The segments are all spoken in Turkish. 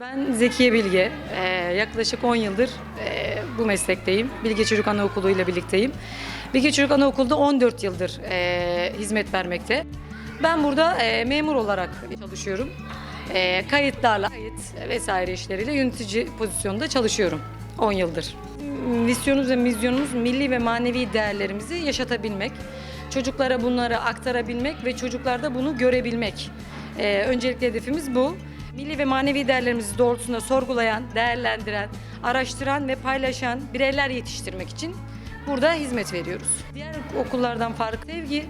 Ben Zekiye Bilge. Ee, yaklaşık 10 yıldır e, bu meslekteyim. Bilge Çocuk Anaokulu ile birlikteyim. Bilge Çocuk Anaokulu'da 14 yıldır e, hizmet vermekte. Ben burada e, memur olarak çalışıyorum. E, kayıtlarla, kayıt vesaire işleriyle yönetici pozisyonunda çalışıyorum 10 yıldır. Misyonumuz ve mizyonumuz milli ve manevi değerlerimizi yaşatabilmek. Çocuklara bunları aktarabilmek ve çocuklarda bunu görebilmek. Ee, öncelikli hedefimiz bu. Milli ve manevi değerlerimizi doğrultusunda sorgulayan, değerlendiren, araştıran ve paylaşan bireyler yetiştirmek için burada hizmet veriyoruz. Diğer okullardan farklı sevgi,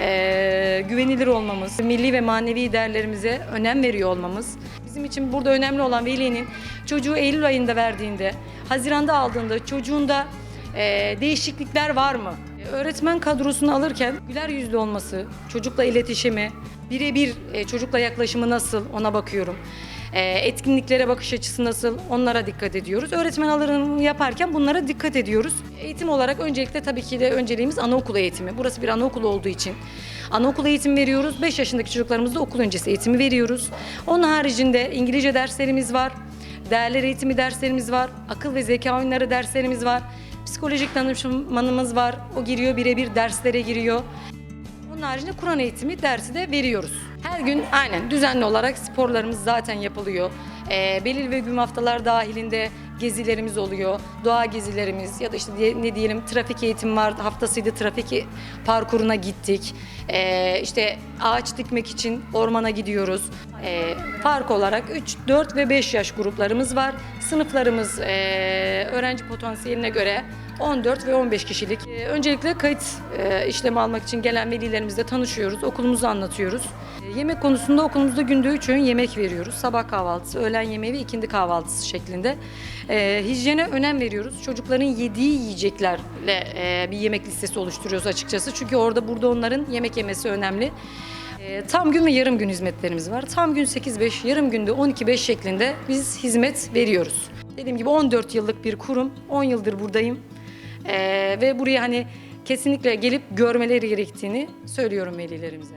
ee, güvenilir olmamız, milli ve manevi değerlerimize önem veriyor olmamız. Bizim için burada önemli olan velinin çocuğu Eylül ayında verdiğinde, Haziran'da aldığında çocuğunda ee, değişiklikler var mı? Öğretmen kadrosunu alırken güler yüzlü olması, çocukla iletişimi, birebir e, çocukla yaklaşımı nasıl ona bakıyorum. Ee, etkinliklere bakış açısı nasıl onlara dikkat ediyoruz. Öğretmen alırını yaparken bunlara dikkat ediyoruz. Eğitim olarak öncelikle tabii ki de önceliğimiz anaokulu eğitimi. Burası bir anaokulu olduğu için anaokulu eğitim veriyoruz. 5 yaşındaki çocuklarımızda okul öncesi eğitimi veriyoruz. Onun haricinde İngilizce derslerimiz var. Değerler eğitimi derslerimiz var. Akıl ve zeka oyunları derslerimiz var. Psikolojik danışmanımız var. O giriyor birebir derslere giriyor. Onun haricinde Kur'an eğitimi dersi de veriyoruz. Her gün aynen düzenli olarak sporlarımız zaten yapılıyor. Ee, belirli ve gün haftalar dahilinde gezilerimiz oluyor. Doğa gezilerimiz ya da işte ne diyelim trafik eğitimi var. Haftasıydı trafik parkuruna gittik. Ee, işte ağaç dikmek için ormana gidiyoruz. Ee, park olarak 3, 4 ve 5 yaş gruplarımız var. Sınıflarımız ee, öğrenci potansiyeline göre 14 ve 15 kişilik. Ee, Öncelikle kayıt e, işlemi almak için gelen velilerimizle tanışıyoruz, okulumuzu anlatıyoruz. Yemek konusunda okulumuzda günde 3 öğün yemek veriyoruz. Sabah kahvaltısı, öğlen yemeği ve ikindi kahvaltısı şeklinde. Ee, hijyene önem veriyoruz. Çocukların yediği yiyeceklerle e, bir yemek listesi oluşturuyoruz açıkçası. Çünkü orada burada onların yemek yemesi önemli. Ee, Tam gün ve yarım gün hizmetlerimiz var. Tam gün 8-5, yarım günde 12-5 şeklinde biz hizmet veriyoruz. Dediğim gibi 14 yıllık bir kurum, 10 yıldır buradayım. Ee, ve buraya hani kesinlikle gelip görmeleri gerektiğini söylüyorum velilerimize.